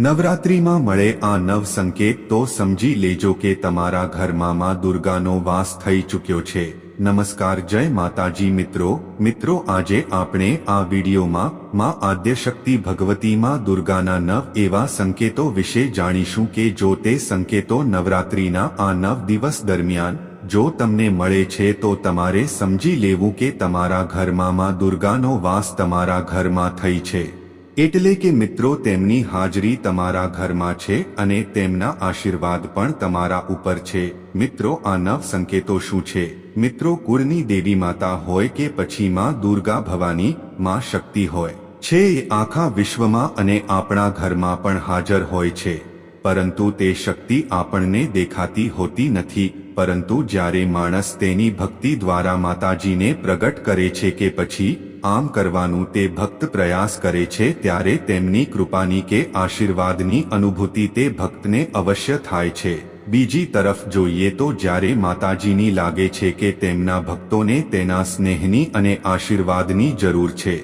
નવરાત્રિમાં મળે આ નવ સંકેત તો સમજી લેજો કે તમારા ઘરમાં માં દુર્ગાનો વાસ થઈ ચૂક્યો છે. નમસ્કાર, જય માતાજી મિત્રો. મિત્રો, આજે આપણે આ વિડીયોમાં માં આદ્યશક્તિ ભગવતી માં દુર્ગાના નવ એવા સંકેતો વિશે જાણીશું કે જો તે સંકેતો નવરાત્રિના આ નવ દિવસ દરમિયાન જો તમને મળે છે તો તમારે સમજી લેવું કે તમારા ઘરમાં માં દુર્ગાનો વાસ તમારા ઘરમાં થઈ છે. એટલે કે મિત્રો, તેમની હાજરી તમારા ઘરમાં છે અને તેમના આશીર્વાદ પણ તમારા ઉપર છે. મિત્રો, આ નવ સંકેતો શું છે? મિત્રો, કુળની દેવી માતા હોય કે પછી માં દુર્ગા ભવાની માં શક્તિ હોય. છે એ આખા વિશ્વમાં અને આપણા ઘરમાં પણ હાજર હોય છે. પરંતુ તે શક્તિ આપણને દેખાતી હોતી નથી. પરંતુ જ્યારે માણસ તેની ભક્તિ દ્વારા માતાજીને પ્રગટ કરે છે કે પછી આમ કરવાનું તે ભક્ત પ્રયાસ કરે છે ત્યારે તેમની કૃપાની કે આશીર્વાદની અનુભૂતિ તે ભક્તને અવશ્ય થાય છે. બીજી તરફ જોઈએ તો જ્યારે માતાજીની લાગે છે કે તેમના ભક્તોને તેના સ્નેહની અને આશીર્વાદની જરૂર છે,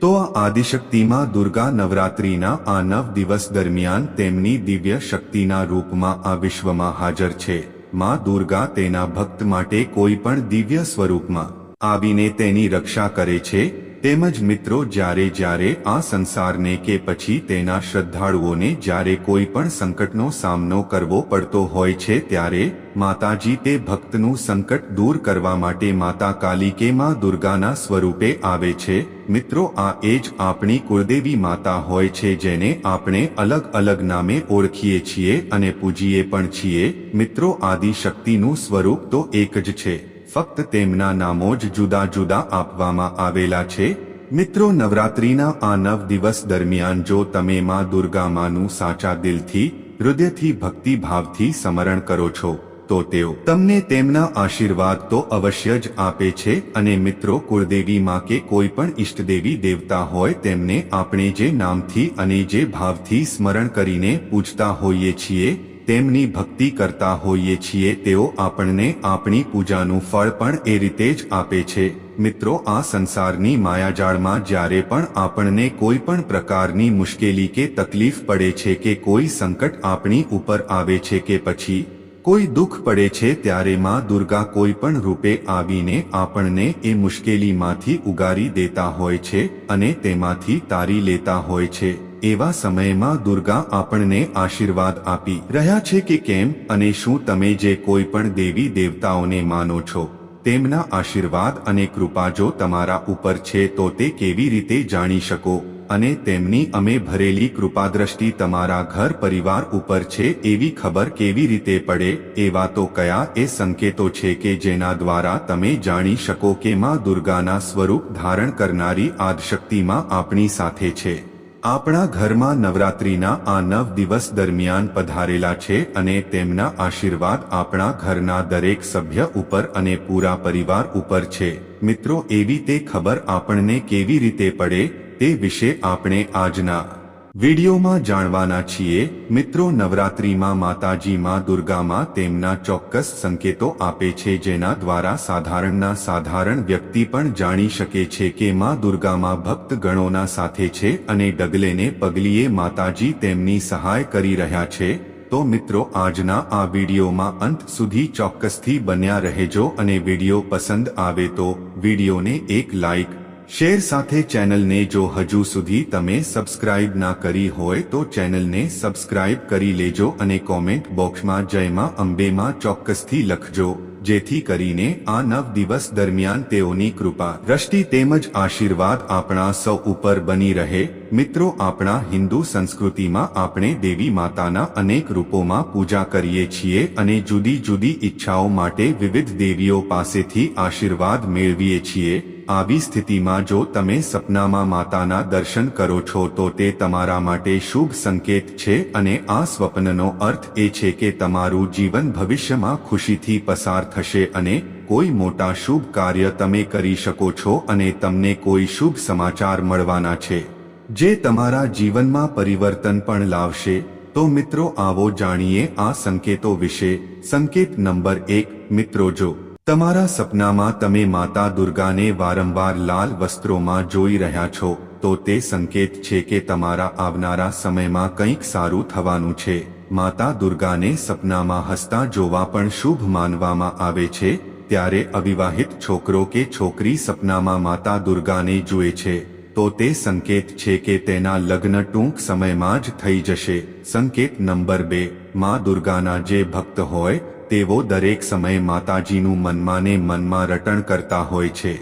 તો આ આદિશક્તિમાં દુર્ગા નવરાત્રિના આ નવ દિવસ દરમિયાન તેમની દિવ્ય શક્તિના રૂપમાં આ વિશ્વમાં હાજર છે. માં દુર્ગા તેના ભક્ત માટે કોઈ પણ દિવ્ય સ્વરૂપમાં આવીને તેની રક્ષા કરે છે, તેમજ મિત્રો જ્યારે જ્યારે આ સંસારને કે પછી તેના શ્રદ્ધાળુઓને જ્યારે કોઈ પણ સંકટનો સામનો કરવો પડતો હોય છે ત્યારે માતાજી તે ભક્તનું સંકટ દૂર કરવા માટે માતા કાલી માં દુર્ગાના સ્વરૂપે આવે છે. મિત્રો, આ એ જ આપણી કુળદેવી માતા હોય છે જેને આપણે અલગ અલગ નામે ઓળખીએ છીએ અને પૂજીએ પણ છીએ. મિત્રો આદિ શક્તિનું સ્વરૂપ તો એક જ છે. ફક્ત તેમના નામો જ જુદા જુદા આપવામાં આવેલા છે. મિત્રો, નવરાત્રિના આ નવ દિવસ દરમિયાન જો તમે માં દુર્ગા માનું સાચા દિલથી, હૃદયથી, ભક્તિભાવથી સમરણ કરો છો, તો તેઓ તમને તેમના આશીર્વાદ તો અવશ્ય જ આપે છે અને મિત્રો, કુળદેવી માં કે કોઈ પણ ઈષ્ટદેવી દેવતા હોય તેમને આપણે જે નામથી અને જે ભાવથી સ્મરણ કરીને પૂજતા હોઈએ છીએ તેમની ભક્તિ કરતા હોઈએ છીએ, તેઓ આપણને આપણી પૂજાનું ફળ પણ એ રીતે જ આપે છે. મિત્રો, આ સંસારની માયાજાળમાં જ્યારે પણ આપણને કોઈ પણ પ્રકારની મુશ્કેલી કે તકલીફ પડે છે કે કોઈ સંકટ આપણી ઉપર આવે છે કે પછી, કોઈ દુઃખ પડે છે ત્યારે માં દુર્ગા કોઈ પણ રૂપે આવીને આપણને એ મુશ્કેલીમાંથી ઉગારી દેતા હોય છે અને તેમાંથી તારી લેતા હોય છે. એવા સમયમાં દુર્ગા આપણને આશીર્વાદ આપી રહ્યા છે કે કેમ અને શું તમે જે કોઈ પણ દેવી દેવતાઓને માનો છો, તેમના આશીર્વાદ અને કૃપા જો તમારા ઉપર છે તો તે કેવી રીતે જાણી શકો અને તેમની અમે ભરેલી કૃપાદ્રષ્ટિ તમારા ઘર પરિવાર ઉપર છે એવી ખબર કેવી રીતે પડે, એવા તો કયા એ સંકેતો છે કે જેના દ્વારા તમે જાણી શકો કે માં દુર્ગાના સ્વરૂપ ધારણ કરનારી આદશક્તિમાં આપણી સાથે છે. આપણા ઘરમાં નવરાત્રિના આ નવ દિવસ દરમિયાન પધારેલા છે અને તેમના આશીર્વાદ આપણા ઘરના દરેક સભ્ય ઉપર અને પૂરા પરિવાર ઉપર છે. મિત્રો, એવી તે ખબર આપણને કેવી રીતે પડે, તે વિશે આપણે આજના વિડીયોમાં જાણવાના છીએ, મિત્રો નવરાત્રિમાં માતાજી માં દુર્ગામાં તેમના ચોક્કસ સંકેતો આપે છે જેના દ્વારા સાધારણના સાધારણ વ્યક્તિ પણ જાણી શકે છે કે માં દુર્ગામાં ભક્ત ગણોના સાથે છે અને ડગલેને પગલીએ માતાજી તેમની સહાય કરી રહ્યા છે, તો મિત્રો આજના આ વિડીયોમાં અંત સુધી ચોક્કસથી બન્યા રહેજો અને વીડિયો પસંદ આવે તો વિડીયોને એક લાઈક શેર સાથે ચેનલને જો હજુ સુધી તમે સબસ્ક્રાઇબ ના કરી હોય તો ચેનલને સબસ્ક્રાઇબ કરી લેજો અને કોમેન્ટ બોક્સમાં જયમાં અંબેમાં ચોક્કસથી લખજો, જેથી કરીને આ નવ દિવસ દરમિયાન તેઓની કૃપા, દ્રષ્ટિ તેમજ આશીર્વાદ આપણા સૌ ઉપર બની રહે. મિત્રો, આપણા હિન્દુ સંસ્કૃતિમાં આપણે દેવી માતાના અનેક રૂપોમાં પૂજા કરીએ છીએ અને જુદી જુદી ઈચ્છાઓ માટે વિવિધ દેવીઓ પાસેથી આશીર્વાદ મેળવીએ છીએ. આવી સ્થિતિમાં જો તમે સપનામાં માતાના દર્શન કરો છો તો તે તમારા માટે શુભ સંકેત છે અને આ સ્વપ્નનો અર્થ એ છે કે તમારું જીવન ભવિષ્યમાં ખુશીથી પસાર થશે અને કોઈ મોટા શુભ કાર્ય તમે કરી શકો છો અને તમને કોઈ શુભ સમાચાર મળવાના છે. જે તમારા જીવનમાં પરિવર્તન પણ લાવશે. તો મિત્રો આવો જાણીએ આ સંકેતો વિશે. સંકેત નંબર એક, મિત્રો જો તમારા સપનામાં તમે માતા દુર્ગાને વારંવાર લાલ વસ્ત્રોમાં જોઈ રહ્યા છો, તો તે સંકેત છે કે તમારા આવનારા સમયમાં કંઈક સારું થવાનું છે. માતા દુર્ગાને સપનામાં હસતા જોવા પણ શુભ માનવામાં આવે છે, ત્યારે અવિવાહિત છોકરો કે છોકરી સપનામાં માતા દુર્ગાને જુએ છે, તો તે સંકેત છે કે તેના લગ્ન ટૂંક સમયમાં જ થઈ જશે. સંકેત નંબર બે, માં દુર્ગાના જે ભક્ત હોય તેઓ દરેક સમયે માતાજીનું મનમાં ને મનમાં રટણ કરતા હોય છે.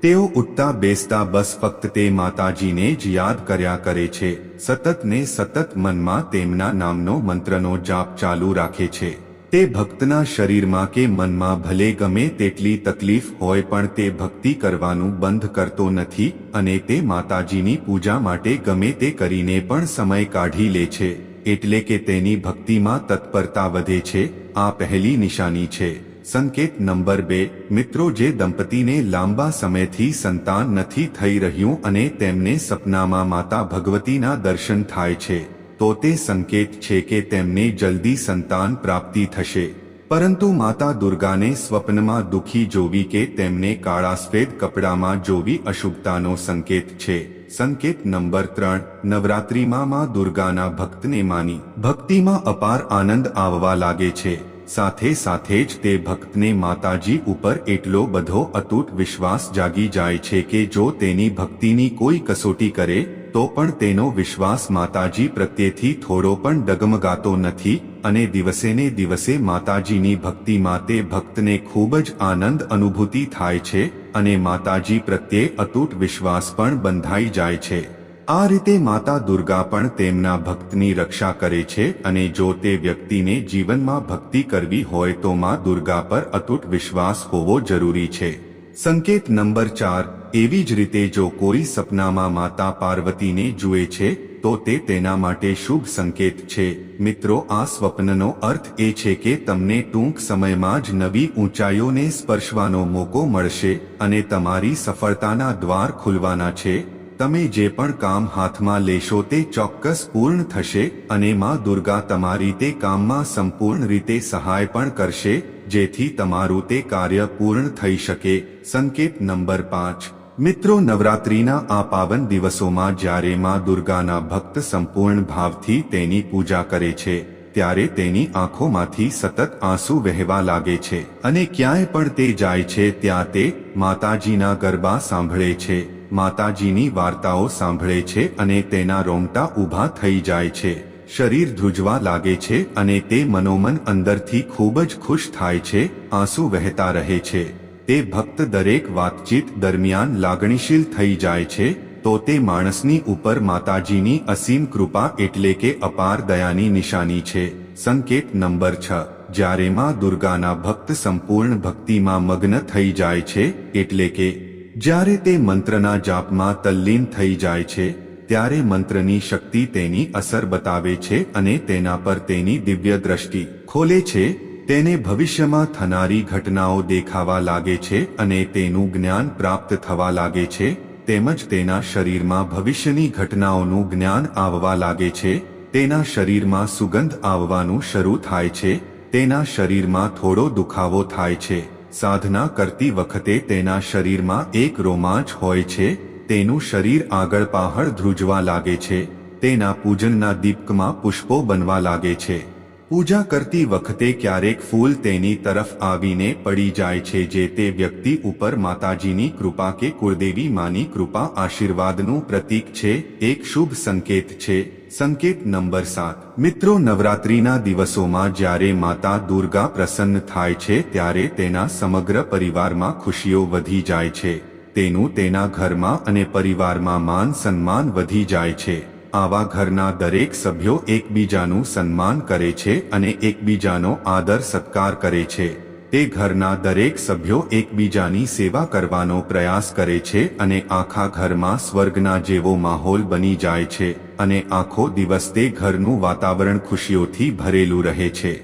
તેઓ ઉઠતા બેસતા બસ ફક્ત તે માતાજીને જ યાદ કર્યા કરે છે. સતત ને સતત મનમાં તેમના નામનો મંત્રનો જાપ ચાલુ રાખે છે. તે ભક્તના શરીરમાં કે મનમાં ભલે ગમે તેટલી તકલીફ હોય પણ તે ભક્તિ કરવાનું બંધ કરતો નથી અને તે માતાજીની પૂજા માટે ગમે તે કરીને પણ સમય કાઢી લે છે. એટલે કે તેની ભક્તિમાં તત્પરતા વધે છે, આ પહેલી નિશાની છે. સંકેત નંબર બે, મિત્રો જે દંપતીને લાંબા સમયથી સંતાન નથી થઈ રહ્યું અને તેમને સપનામાં માતા ભગવતીના દર્શન થાય છે, તો તે સંકેત છે કે તેમને જલ્દી સંતાન પ્રાપ્તિ થશે. પરંતુ માતા દુર્ગાને સ્વપ્નમાં દુઃખી જોવી કે તેમને કાળા સફેદ કપડામાં જોવી અશુભતાનો સંકેત છે. સંકેત નંબર ત્રણ, નવરાત્રિમાં માં દુર્ગાના ભક્તને માની. ભક્તિમાં અપાર આનંદ આવવા લાગે છે. સાથે સાથે જ તે ભક્તને માતાજી ઉપર એટલો બધો અતૂટ વિશ્વાસ જાગી જાય છે કે જો તેની ભક્તિની કોઈ કસોટી કરે તો પણ તેનો વિશ્વાસ માતાજી પ્રત્યેથી થોડો પણ ડગમગાતો નથી અને દિવસે ને દિવસે માતાજીની ભક્તિમાં તે ભક્તને ખૂબ જ આનંદ અનુભૂતિ થાય છે અને માતાજી પ્રત્યે અતૂટ વિશ્વાસ પણ બંધાઈ જાય છે. આ રીતે માતા દુર્ગા પણ તેમના ભક્તની રક્ષા કરે છે અને જો તે વ્યક્તિને જીવનમાં ભક્તિ કરવી હોય તો માં દુર્ગા પર અતૂટ વિશ્વાસ હોવો જરૂરી છે. સંકેત નંબર ચાર એવી જ રીતે જો કોઈ સપનામાં માતા પાર્વતીને જુએ છે, તો તે તેના માટે શુભ સંકેત છે. મિત્રો, આ સ્વપ્નનો અર્થ એ છે કે તમને ટૂંક સમયમાં જ નવી ઊંચાઈઓને સ્પર્શવાનો મોકો મળશે અને તમારી સફળતાના દ્વાર ખુલવાના છે. તમે જે પણ કામ હાથમાં લેશો તે ચોક્કસ પૂર્ણ થશે અને માં દુર્ગા તમારી તે કામમાં સંપૂર્ણ રીતે સહાય પણ કરશે, જેથી તમારું તે કાર્ય પૂર્ણ થઈ શકે. સંકેત નંબર પાંચ. મિત્રો, નવરાત્રિના આ પાવન દિવસોમાં જ્યારે માં દુર્ગાના ભક્ત સંપૂર્ણ ભાવથી તેની પૂજા કરે છે, ત્યારે તેની આંખોમાંથી સતત આંસુ વહેવા લાગે છે. અને ક્યાંય પણ તે જાય છે, ત્યાં તે માતાજીના ગરબા સાંભળે છે, માતાજીની વાર્તાઓ સાંભળે છે અને તેના રોંગટા ઊભા થઈ જાય છે. શરીર ધ્રુજવા લાગે છે અને તે મનોમન અંદરથી ખૂબ જ ખુશ થાય છે, આંસુ વહેતા રહે છે. તે ભક્ત દરેક વાતચીત દરમિયાન લાગણીશીલ થઈ જાય છે, તો તે માણસની ઉપર માતાજીની અસીમ કૃપા એટલે કે અપાર દયાની નિશાની છે. સંકેત નંબર છ. જ્યારે માં દુર્ગાના ભક્ત સંપૂર્ણ ભક્તિમાં મગ્ન થઈ જાય છે, એટલે કે જ્યારે તે મંત્રના જાપમાં તલ્લીન થઈ જાય છે, ત્યારે મંત્રની શક્તિ તેની અસર બતાવે છે અને તેના પર તેની દિવ્ય દ્રષ્ટિ ખોલે છે તેને ભવિષ્યમાં થનારી ઘટનાઓ દેખાવા લાગે છે અને તેનું જ્ઞાન પ્રાપ્ત થવા લાગે છે, તેમજ તેના શરીરમાં ભવિષ્યની ઘટનાઓનું જ્ઞાન આવવા લાગે છે, તેના શરીરમાં સુગંધ આવવાનું શરૂ થાય છે, તેના શરીરમાં થોડો દુખાવો થાય છે, સાધના કરતી વખતે તેના શરીરમાં એક રોમાંચ હોય છે, તેનું શરીર આગળ પાહળ ધ્રુજવા લાગે છે, તેના પૂજનના દીપકમાં પુષ્પો બનવા લાગે છે. પૂજા કરતી વખતે ક્યારેક ફૂલ તેની તરફ આવીને પડી જાય છે જે તે વ્યક્તિ ઉપર માતાજીની કૃપા કે કુળદેવી માની કૃપા આશીર્વાદનું પ્રતીક છે, એક શુભ સંકેત છે. સંકેત નંબર સાત. મિત્રો, નવરાત્રિના દિવસોમાં જ્યારે માતા દુર્ગા પ્રસન્ન થાય છે ત્યારે તેના સમગ્ર પરિવારમાં ખુશીઓ વધી જાય છે. તેનું તેના ઘરમાં અને પરિવારમાં માન સન્માન વધી જાય છે. આવા ઘરના દરેક સભ્યો એકબીજાનું સન્માન કરે છે અને એકબીજાનો આદર સત્કાર કરે છે. તે ઘરના દરેક સભ્યો એકબીજાની સેવા કરવાનો પ્રયાસ કરે છે અને આખા ઘરમાં સ્વર્ગના જેવો માહોલ બની જાય છે અને આખો દિવસ તે ઘરનું વાતાવરણ ખુશીઓથી ભરેલું રહે છે.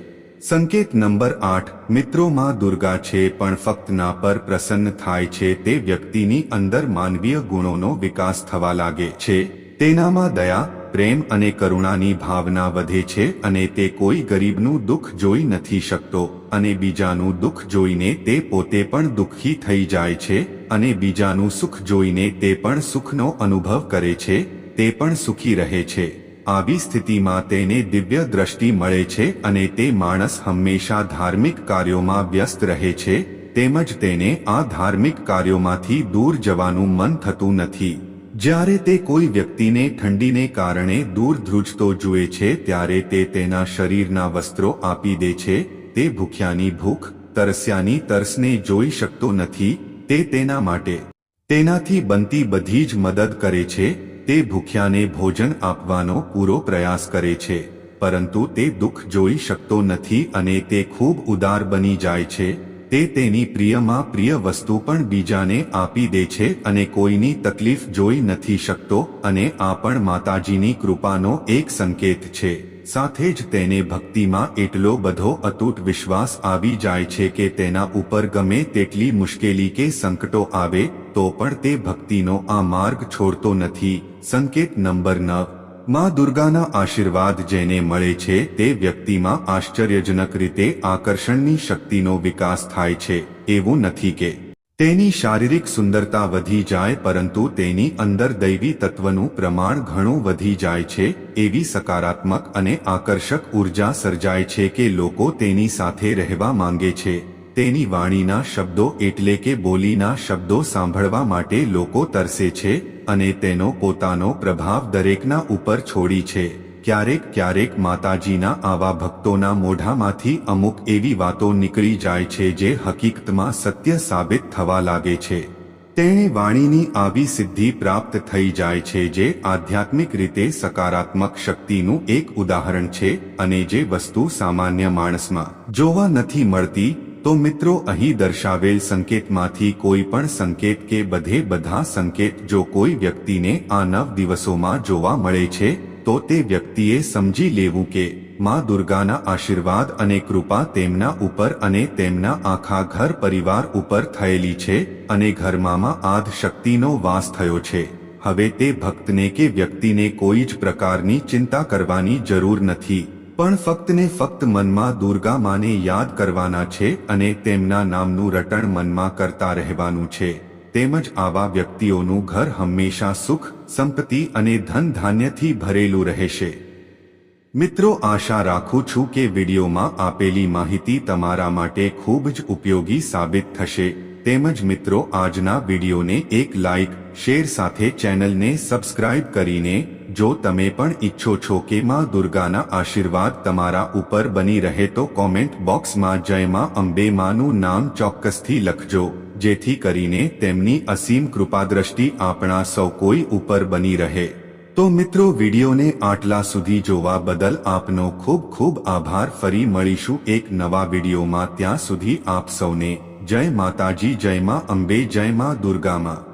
સંકેત નંબર આઠ મિત્રોમાં દુર્ગા છે પણ ફક્ત ના પર પ્રસન્ન થાય છે તે વ્યક્તિની અંદર માનવીય ગુણોનો વિકાસ થવા લાગે છે. તેનામાં દયા, પ્રેમ અને કરુણાની ભાવના વધે છે અને તે કોઈ ગરીબનું દુઃખ જોઈ નથી શકતો અને બીજાનું દુઃખ જોઈને તે પોતે પણ દુઃખી થઈ જાય છે અને બીજાનું સુખ જોઈને તે પણ સુખનો અનુભવ કરે છે, તે પણ સુખી રહે છે. આવી સ્થિતિમાં તેને દિવ્ય દ્રષ્ટિ મળે છે અને તે માણસ હંમેશા ધાર્મિક કાર્યોમાં વ્યસ્ત રહે છે, તેમજ તેને આ ધાર્મિક કાર્યોમાંથી દૂર જવાનું મન થતું નથી. જ્યારે તે કોઈ વ્યક્તિને ઠંડીને કારણે દૂર ધ્રુજતો જુએ છે, ત્યારે તે તેના શરીરના વસ્ત્રો આપી દે છે, તે ભૂખ્યાની ભૂખ, તરસ્યાની તરસને જોઈ શકતો નથી, તે તેના માટે તેનાથી બનતી બધી જ મદદ કરે છે, તે ભૂખ્યાને ભોજન આપવાનો પૂરો પ્રયાસ કરે છે, પરંતુ તે દુઃખ જોઈ શકતો નથી અને તે ખૂબ ઉદાર બની જાય છે તે તેની પ્રિયમાં પ્રિય વસ્તુ પણ બીજાને આપી દે છે અને કોઈની તકલીફ જોઈ નથી શકતો અને આ પણ માતાજીની કૃપાનો એક સંકેત છે. સાથે જ તેને ભક્તિમાં એટલો બધો અતૂટ વિશ્વાસ આવી જાય છે કે તેના ઉપર ગમે તેટલી મુશ્કેલી કે સંકટો આવે, તો પણ તે ભક્તિનો આ માર્ગ છોડતો નથી. સંકેત નંબર નવ. માં દુર્ગાના આશીર્વાદ જેને મળે છે તે વ્યક્તિમાં આશ્ચર્યજનક રીતે આકર્ષણની શક્તિનો વિકાસ થાય છે, એવું નથી કે તેની શારીરિક સુંદરતા વધી જાય પરંતુ તેની અંદર દૈવી તત્વનું પ્રમાણ ઘણું વધી જાય છે, એવી સકારાત્મક અને આકર્ષક ઊર્જા સર્જાય છે કે લોકો તેની સાથે રહેવા માંગે છે. તેની વાણીના શબ્દો એટલે કે બોલીના શબ્દો સાંભળવા માટે લોકો તરસે છે અને તેનો પોતાનો પ્રભાવ દરેકના ઉપર છોડી છે. ક્યારેક ક્યારેક માતાજીના આવા ભક્તોના મોઢામાંથી અમુક એવી વાતો નીકળી જાય છે જે હકીકતમાં સત્ય સાબિત થવા લાગે છે. તેણે વાણીની આવી સિદ્ધિ પ્રાપ્ત થઈ જાય છે જે આધ્યાત્મિક રીતે સકારાત્મક શક્તિનું એક ઉદાહરણ છે અને જે વસ્તુ સામાન્ય માણસમાં જોવા નથી મળતી તો મિત્રો, અહીં દર્શાવેલ સંકેતમાંથી કોઈ પણ સંકેત કે બધે બધા સંકેત જો કોઈ વ્યક્તિને આ નવ દિવસોમાં જોવા મળે છે, તો તે વ્યક્તિએ સમજી લેવું કે માં દુર્ગાના આશીર્વાદ અને કૃપા તેમના ઉપર અને તેમના આખા ઘર પરિવાર ઉપર થયેલી છે અને ઘરમાં આદ શક્તિનો વાસ થયો છે. હવે તે ભક્તને કે વ્યક્તિને કોઈ જ પ્રકારની ચિંતા કરવાની જરૂર નથી. પણ ફક્ત ને ફક્ત મનમાં દુર્ગા માને યાદ કરવાના છે અને તેમના નામનું રટણ મનમાં કરતા રહેવાનું છે. તેમજ આવા વ્યક્તિઓનું ઘર હંમેશા સુખ, સંપત્તિ અને ધન ધાન્યથી ભરેલું રહેશે. મિત્રો, આશા રાખું છું કે વિડીયોમાં આપેલી માહિતી તમારા માટે ખૂબ જ ઉપયોગી સાબિત થશે. તેમજ મિત્રો, આજના વિડીયોને એક લાઇક શેર સાથે ચેનલને સબસ્ક્રાઇબ કરીને જો તમે પણ ઈચ્છો છો કે માં દુર્ગાના આશીર્વાદ તમારા ઉપર બની રહે તો કોમેન્ટ બોક્સમાં જય માં અંબે માનું નામ ચોક્કસથી લખજો, જેથી કરીને તેમની અસીમ કૃપાદ્રષ્ટિ આપણા સૌ કોઈ ઉપર બની રહે. તો મિત્રો વિડીયોને આટલા સુધી જોવા બદલ આપનો ખૂબ ખૂબ આભાર, ફરી મળીશું એક નવા વિડીયોમાં ત્યાં સુધી આપ સૌને, જય માતાજી, જય માં અંબે, જય માં દુર્ગામાં